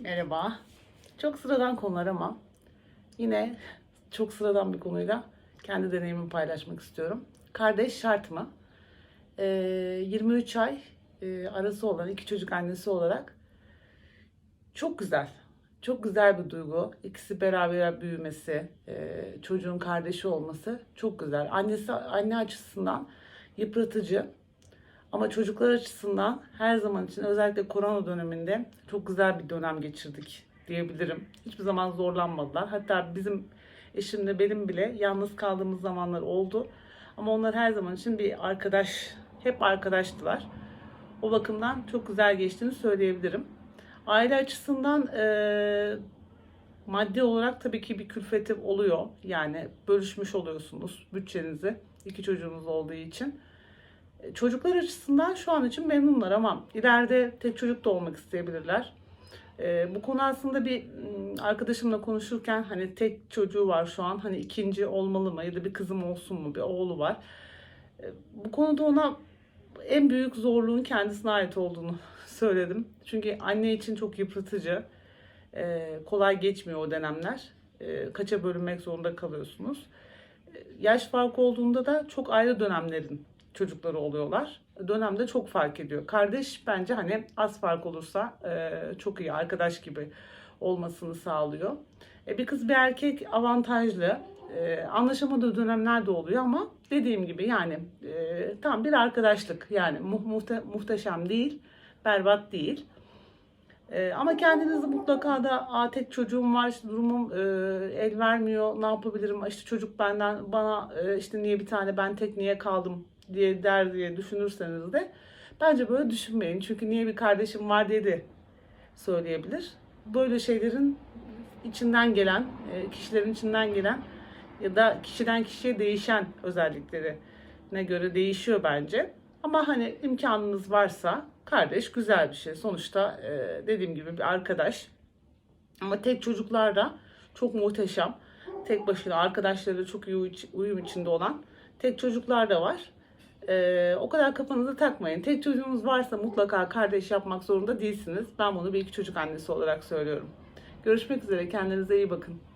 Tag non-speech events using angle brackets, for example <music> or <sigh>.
Merhaba. Çok sıradan konular ama yine çok sıradan bir konuyla kendi deneyimimi paylaşmak istiyorum. Kardeş şart mı? Ee, 23 ay e, arası olan iki çocuk annesi olarak çok güzel. Çok güzel bir duygu. İkisi beraber büyümesi, e, çocuğun kardeşi olması çok güzel. Annesi anne açısından yıpratıcı. Ama çocuklar açısından her zaman için özellikle korona döneminde çok güzel bir dönem geçirdik diyebilirim. Hiçbir zaman zorlanmadılar. Hatta bizim eşimle benim bile yalnız kaldığımız zamanlar oldu. Ama onlar her zaman için bir arkadaş, hep arkadaştılar. O bakımdan çok güzel geçtiğini söyleyebilirim. Aile açısından eee, maddi olarak tabii ki bir külfeti oluyor. Yani bölüşmüş oluyorsunuz bütçenizi iki çocuğunuz olduğu için. Çocuklar açısından şu an için memnunlar ama ileride tek çocuk da olmak isteyebilirler. E, bu konu aslında bir m, arkadaşımla konuşurken hani tek çocuğu var şu an hani ikinci olmalı mı ya da bir kızım olsun mu bir oğlu var. E, bu konuda ona en büyük zorluğun kendisine ait olduğunu <laughs> söyledim. Çünkü anne için çok yıpratıcı, e, kolay geçmiyor o dönemler. E, kaça bölünmek zorunda kalıyorsunuz. E, Yaş farkı olduğunda da çok ayrı dönemlerin çocukları oluyorlar. Dönemde çok fark ediyor. Kardeş bence hani az fark olursa e, çok iyi arkadaş gibi olmasını sağlıyor. E, bir kız bir erkek avantajlı. E, anlaşamadığı dönemler de oluyor ama dediğim gibi yani e, tam bir arkadaşlık yani mu- muhte- muhteşem değil, berbat değil. E, ama kendinizi mutlaka da Aa, tek çocuğum var işte durumum e, el vermiyor ne yapabilirim işte çocuk benden bana e, işte niye bir tane ben tek niye kaldım diye der diye düşünürseniz de bence böyle düşünmeyin. Çünkü niye bir kardeşim var diye de söyleyebilir. Böyle şeylerin içinden gelen, e, kişilerin içinden gelen ya da kişiden kişiye değişen özelliklerine göre değişiyor bence. Ama hani imkanınız varsa kardeş güzel bir şey. Sonuçta e, dediğim gibi bir arkadaş. Ama tek çocuklar da çok muhteşem. Tek başına arkadaşlarıyla çok iyi uy- uyum içinde olan tek çocuklar da var. Ee, o kadar kafanızı takmayın. Tek çocuğunuz varsa mutlaka kardeş yapmak zorunda değilsiniz. Ben bunu bir iki çocuk annesi olarak söylüyorum. Görüşmek üzere. Kendinize iyi bakın.